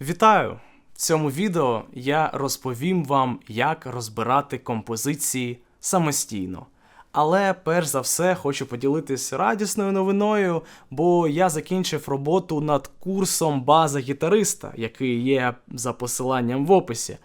Вітаю! В цьому відео я розповім вам, як розбирати композиції самостійно. Але перш за все хочу поділитись радісною новиною, бо я закінчив роботу над курсом база гітариста, який є за посиланням в описі.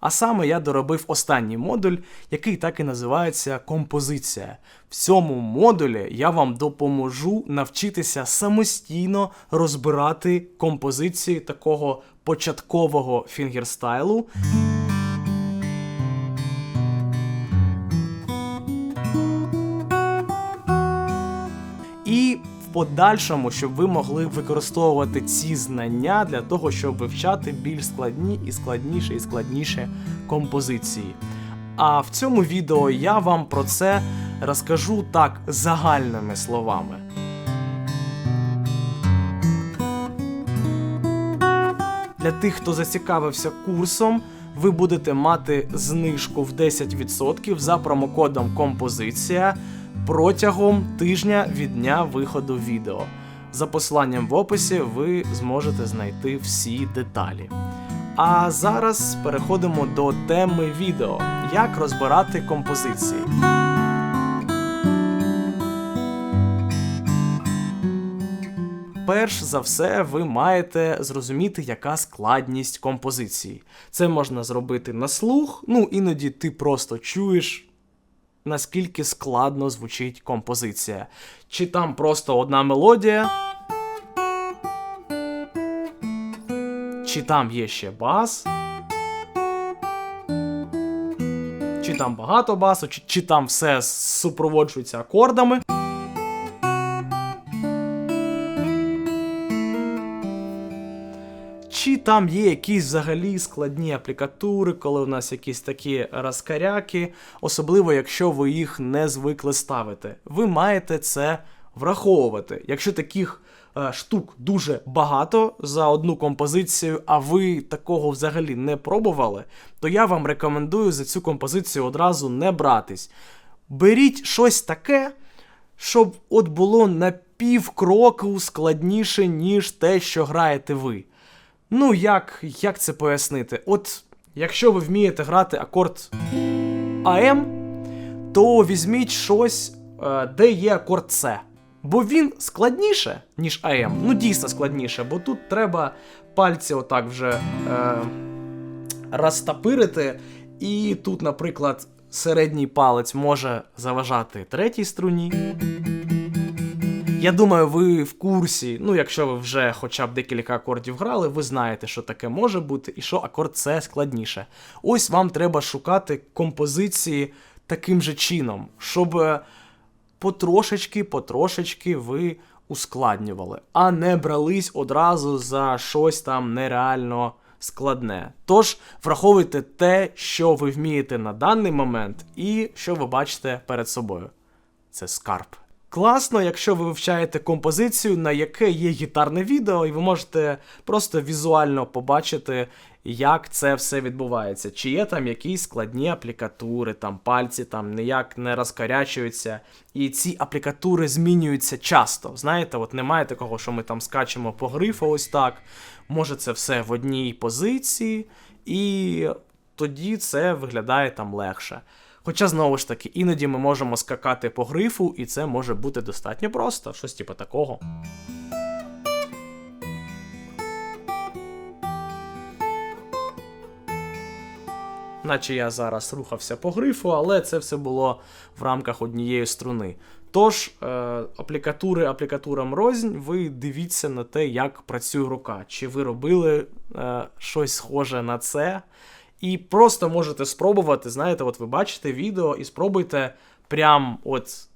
А саме я доробив останній модуль, який так і називається композиція. В цьому модулі я вам допоможу навчитися самостійно розбирати композиції такого початкового фінгерстайлу. Подальшому, щоб ви могли використовувати ці знання для того, щоб вивчати більш складні і складніше і складніше композиції. А в цьому відео я вам про це розкажу так загальними словами. Для тих, хто зацікавився курсом, ви будете мати знижку в 10% за промокодом Композиція протягом тижня від дня виходу відео. За посиланням в описі ви зможете знайти всі деталі. А зараз переходимо до теми відео: як розбирати композиції. Перш за все, ви маєте зрозуміти, яка складність композиції. Це можна зробити на слух, ну іноді ти просто чуєш, наскільки складно звучить композиція. Чи там просто одна мелодія, чи там є ще бас, чи там багато басу, чи, чи там все супроводжується акордами. Там є якісь взагалі складні аплікатури, коли у нас якісь такі розкаряки, особливо якщо ви їх не звикли ставити. Ви маєте це враховувати. Якщо таких е, штук дуже багато за одну композицію, а ви такого взагалі не пробували, то я вам рекомендую за цю композицію одразу не братись. Беріть щось таке, щоб от було на півкроку складніше, ніж те, що граєте ви. Ну, як як це пояснити? От якщо ви вмієте грати акорд АМ, то візьміть щось, е, де є акорд С. Бо він складніше, ніж АМ. Ну, дійсно складніше, бо тут треба пальці отак вже е, розтапирити. І тут, наприклад, середній палець може заважати третій струні. Я думаю, ви в курсі, ну якщо ви вже хоча б декілька акордів грали, ви знаєте, що таке може бути, і що акорд С складніше. Ось вам треба шукати композиції таким же чином, щоб потрошечки-потрошечки ви ускладнювали, а не брались одразу за щось там нереально складне. Тож враховуйте те, що ви вмієте на даний момент, і що ви бачите перед собою. Це скарб. Класно, якщо ви вивчаєте композицію, на яке є гітарне відео, і ви можете просто візуально побачити, як це все відбувається. Чи є там якісь складні аплікатури, там пальці там ніяк не розкарячуються. І ці аплікатури змінюються часто. Знаєте, от немає такого, що ми там скачемо по грифу ось так. Може це все в одній позиції, і тоді це виглядає там легше. Хоча, знову ж таки, іноді ми можемо скакати по грифу, і це може бути достатньо просто, щось типу такого. Наче я зараз рухався по грифу, але це все було в рамках однієї струни. Тож, е, аплікатури аплікатурам рознь, ви дивіться на те, як працює рука. Чи ви робили е, щось схоже на це? І просто можете спробувати, знаєте, от ви бачите відео і спробуйте прям от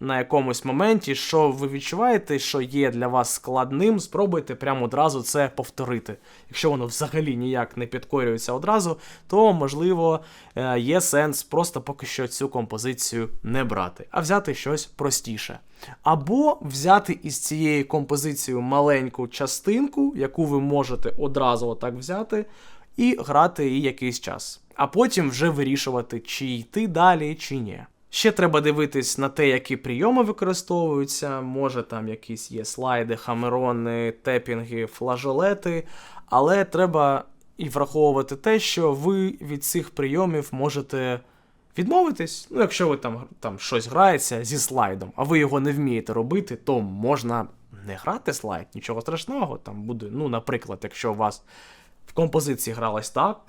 на якомусь моменті, що ви відчуваєте, що є для вас складним, спробуйте прямо одразу це повторити. Якщо воно взагалі ніяк не підкорюється одразу, то можливо е, є сенс просто поки що цю композицію не брати, а взяти щось простіше. Або взяти із цієї композиції маленьку частинку, яку ви можете одразу отак взяти і грати її якийсь час. А потім вже вирішувати, чи йти далі, чи ні. Ще треба дивитись на те, які прийоми використовуються. Може там якісь є слайди, хамерони, тепінги, флажолети, але треба і враховувати те, що ви від цих прийомів можете відмовитись. Ну, якщо ви там, там щось грається зі слайдом, а ви його не вмієте робити, то можна не грати слайд, нічого страшного. Там буде, ну, наприклад, якщо у вас в композиції гралось так.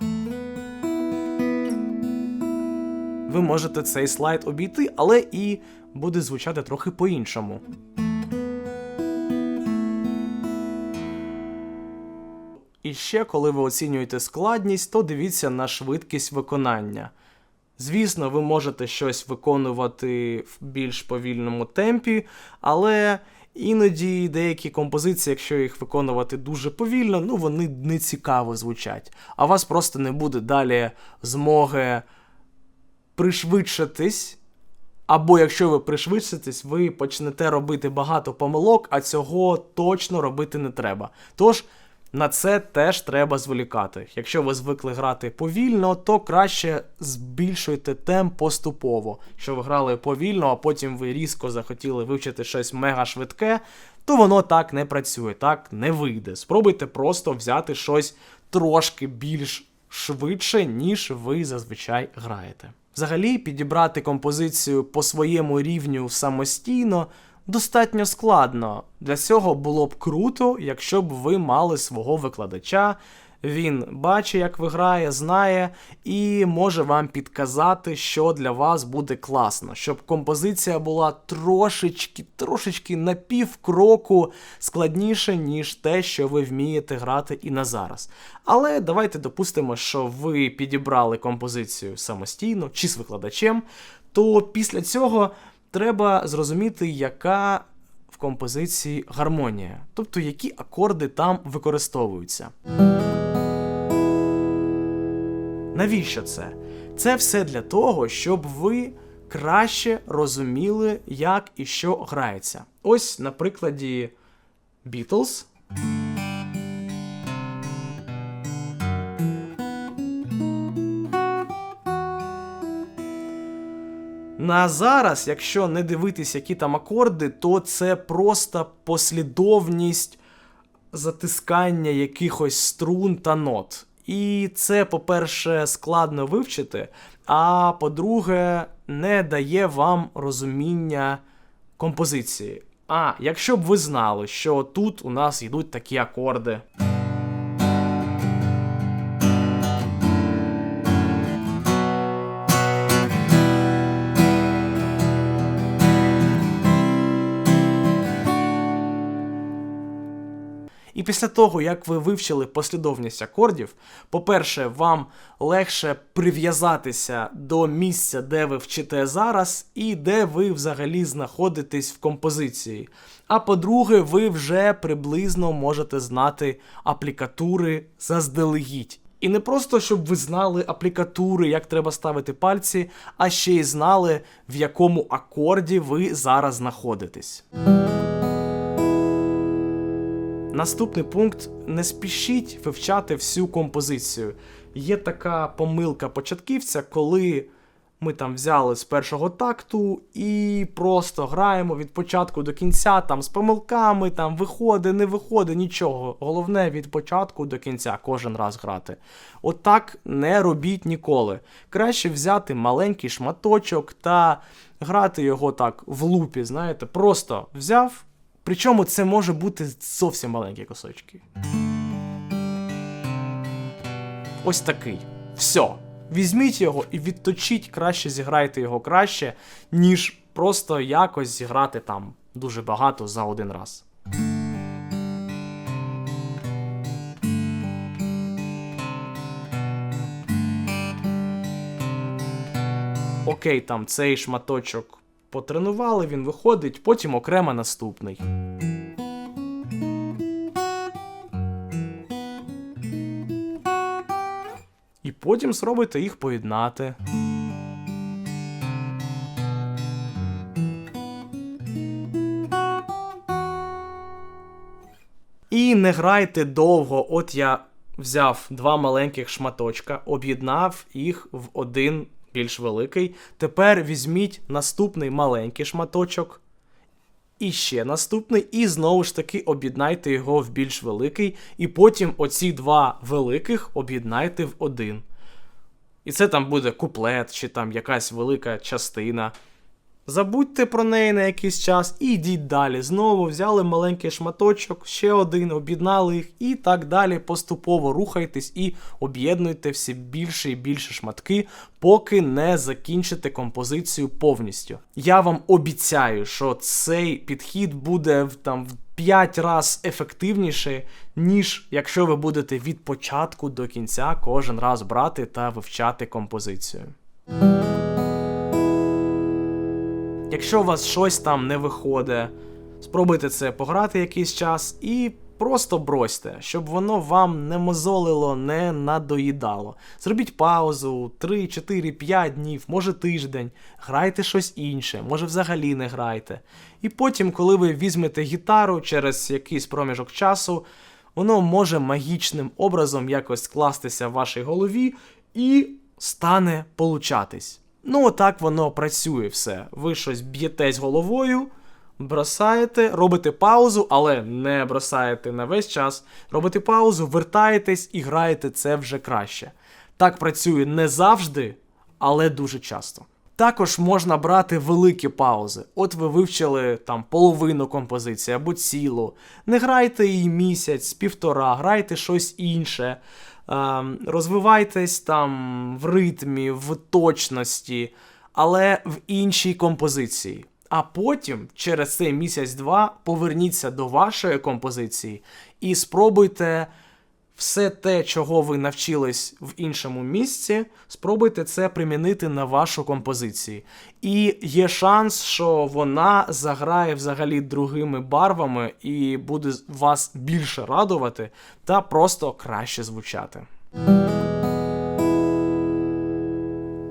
Ви можете цей слайд обійти, але і буде звучати трохи по-іншому. І ще, коли ви оцінюєте складність, то дивіться на швидкість виконання. Звісно, ви можете щось виконувати в більш повільному темпі, але іноді деякі композиції, якщо їх виконувати дуже повільно, ну вони не цікаво звучать. А вас просто не буде далі змоги пришвидшитись. Або якщо ви пришвидшитесь, ви почнете робити багато помилок, а цього точно робити не треба. Тож на це теж треба зволікати. Якщо ви звикли грати повільно, то краще збільшуйте темп поступово. Якщо ви грали повільно, а потім ви різко захотіли вивчити щось мега швидке, то воно так не працює, так не вийде. Спробуйте просто взяти щось трошки більш швидше, ніж ви зазвичай граєте. Взагалі, підібрати композицію по своєму рівню самостійно достатньо складно. Для цього було б круто, якщо б ви мали свого викладача. Він бачить, як ви грає, знає і може вам підказати, що для вас буде класно, щоб композиція була трошечки, трошечки на півкроку складніше, ніж те, що ви вмієте грати і на зараз. Але давайте допустимо, що ви підібрали композицію самостійно чи з викладачем, то після цього треба зрозуміти, яка в композиції гармонія, тобто які акорди там використовуються. Навіщо це? Це все для того, щоб ви краще розуміли, як і що грається. Ось на прикладі Beatles. На зараз, якщо не дивитись, які там акорди, то це просто послідовність затискання якихось струн та нот. І це, по-перше, складно вивчити, а по-друге, не дає вам розуміння композиції. А якщо б ви знали, що тут у нас йдуть такі акорди. Після того, як ви вивчили послідовність акордів, по-перше, вам легше прив'язатися до місця, де ви вчите зараз, і де ви взагалі знаходитесь в композиції. А по-друге, ви вже приблизно можете знати аплікатури заздалегідь. І не просто, щоб ви знали аплікатури, як треба ставити пальці, а ще й знали, в якому акорді ви зараз знаходитесь. Наступний пункт: не спішіть вивчати всю композицію. Є така помилка початківця, коли ми там взяли з першого такту і просто граємо від початку до кінця, там з помилками, там виходить, не виходить, нічого. Головне від початку до кінця кожен раз грати. Отак не робіть ніколи. Краще взяти маленький шматочок та грати його так в лупі, знаєте, просто взяв. Причому це може бути зовсім маленькі кусочки. Ось такий. Все. Візьміть його і відточіть краще, зіграйте його краще, ніж просто якось зіграти там дуже багато за один раз. Окей, там цей шматочок потренували, він виходить, потім окремо наступний. І потім спробуйте їх поєднати. І не грайте довго. От я взяв два маленьких шматочка, об'єднав їх в один більш великий. Тепер візьміть наступний маленький шматочок. І ще наступний, і знову ж таки об'єднайте його в більш великий, і потім оці два великих об'єднайте в один. І це там буде куплет, чи там якась велика частина. Забудьте про неї на якийсь час і йдіть далі. Знову взяли маленький шматочок, ще один, об'єднали їх і так далі. Поступово рухайтесь і об'єднуйте все більше і більше шматки, поки не закінчите композицію повністю. Я вам обіцяю, що цей підхід буде в там в 5 разів ефективніше, ніж якщо ви будете від початку до кінця кожен раз брати та вивчати композицію. Якщо у вас щось там не виходить, спробуйте це пограти якийсь час і просто бросьте, щоб воно вам не мозолило, не надоїдало. Зробіть паузу 3, 4, 5 днів, може тиждень, грайте щось інше, може взагалі не грайте. І потім, коли ви візьмете гітару через якийсь проміжок часу, воно може магічним образом якось скластися в вашій голові і стане получатись. Ну, отак воно працює все. Ви щось б'єтесь головою, бросаєте, робите паузу, але не бросаєте на весь час. Робите паузу, вертаєтесь і граєте це вже краще. Так працює не завжди, але дуже часто. Також можна брати великі паузи. От ви вивчили там половину композиції або цілу. Не грайте її місяць, півтора, грайте щось інше. Ем, розвивайтесь там в ритмі, в точності, але в іншій композиції. А потім, через цей місяць-два, поверніться до вашої композиції і спробуйте все те, чого ви навчились в іншому місці, спробуйте це примінити на вашу композицію. І є шанс, що вона заграє взагалі другими барвами і буде вас більше радувати та просто краще звучати.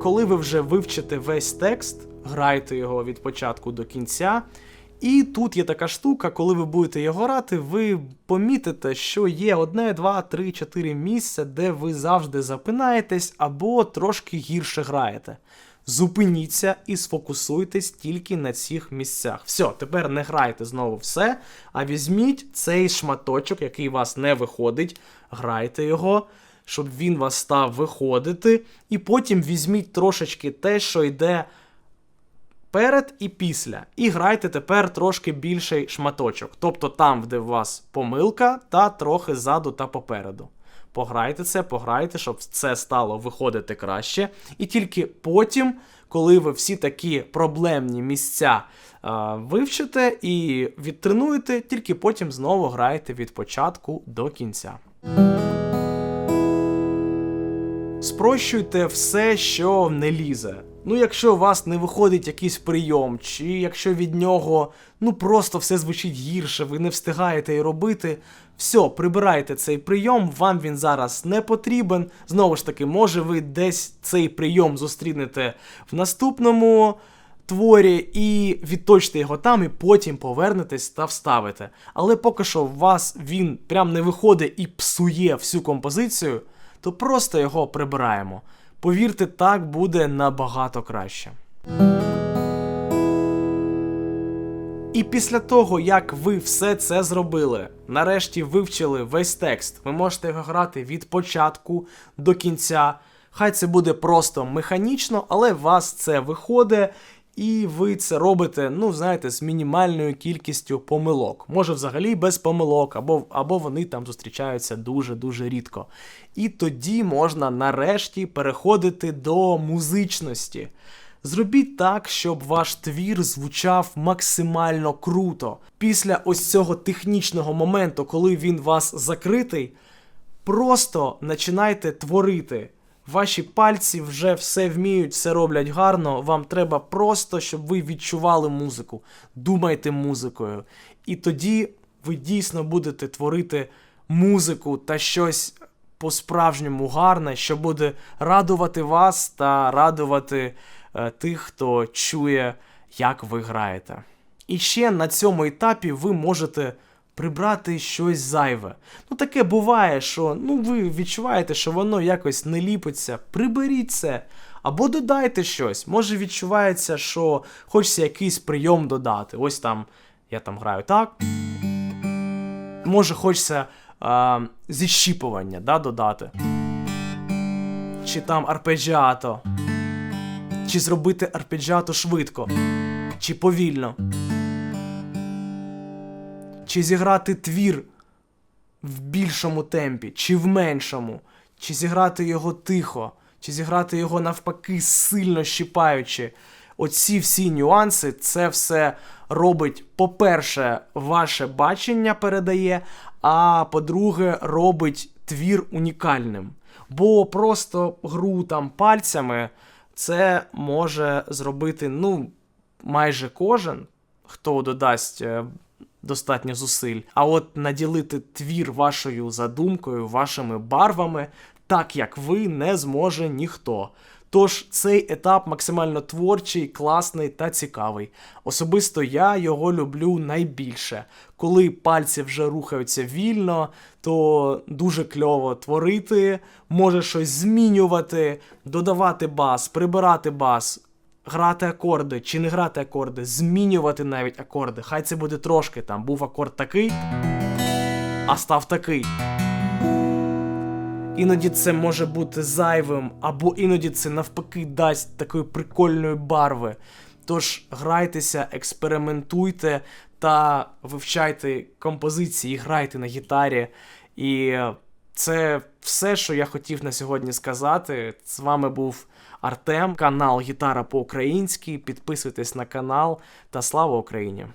Коли ви вже вивчите весь текст, грайте його від початку до кінця. І тут є така штука, коли ви будете його грати, ви помітите, що є одне, два, три, чотири місця, де ви завжди запинаєтесь або трошки гірше граєте. Зупиніться і сфокусуйтесь тільки на цих місцях. Все, тепер не грайте знову все, а візьміть цей шматочок, який вас не виходить, грайте його, щоб він вас став виходити, і потім візьміть трошечки те, що йде перед і після. І грайте тепер трошки більший шматочок. Тобто там, де у вас помилка, та трохи ззаду та попереду. Пограйте це, пограйте, щоб це стало виходити краще. І тільки потім, коли ви всі такі проблемні місця а, вивчите і відтренуєте, тільки потім знову граєте від початку до кінця. Спрощуйте все, що не лізе. Ну, якщо у вас не виходить якийсь прийом, чи якщо від нього ну просто все звучить гірше, ви не встигаєте і робити, все, прибирайте цей прийом, вам він зараз не потрібен. Знову ж таки, може ви десь цей прийом зустрінете в наступному творі і відточите його там, і потім повернетесь та вставите. Але поки що у вас він прям не виходить і псує всю композицію, то просто його прибираємо. Повірте, так буде набагато краще. І після того, як ви все це зробили, нарешті вивчили весь текст, ви можете його грати від початку до кінця. Хай це буде просто механічно, але у вас це виходить, і ви це робите, ну, знаєте, з мінімальною кількістю помилок. Може, взагалі без помилок, або або вони там зустрічаються дуже-дуже рідко. І тоді можна нарешті переходити до музичності. Зробіть так, щоб ваш твір звучав максимально круто. Після ось цього технічного моменту, коли він вас закритий, просто починайте творити. Ваші пальці вже все вміють, все роблять гарно. Вам треба просто, щоб ви відчували музику. Думайте музикою. І тоді ви дійсно будете творити музику та щось по-справжньому гарне, що буде радувати вас та радувати е, тих, хто чує, як ви граєте. І ще на цьому етапі ви можете прибрати щось зайве. Ну, таке буває, що ну, ви відчуваєте, що воно якось не ліпиться. Приберіть це. Або додайте щось. Може відчувається, що хочеться якийсь прийом додати. Ось там я там граю так. Може, хочеться а, зіщіпування да, додати. Чи там арпеджіато. Чи зробити арпеджіато швидко, чи повільно. Чи зіграти твір в більшому темпі, чи в меншому, чи зіграти його тихо, чи зіграти його навпаки сильно щипаючи. Оці всі нюанси, це все робить, по-перше, ваше бачення передає, а по-друге, робить твір унікальним. Бо просто гру там пальцями це може зробити, ну, майже кожен, хто додасть е, достатньо зусиль. А от наділити твір вашою задумкою, вашими барвами, так як ви не зможе ніхто. Тож цей етап максимально творчий, класний та цікавий. Особисто я його люблю найбільше. Коли пальці вже рухаються вільно, то дуже кльово творити, може щось змінювати, додавати бас, прибирати бас, грати акорди чи не грати акорди, змінювати навіть акорди. Хай це буде трошки там. Був акорд такий, а став такий. Іноді це може бути зайвим, або іноді це навпаки дасть такої прикольної барви. Тож грайтеся, експериментуйте та вивчайте композиції, грайте на гітарі. І це все, що я хотів на сьогодні сказати. З вами був Артем, канал Гітара по-українськи. Підписуйтесь на канал та слава Україні!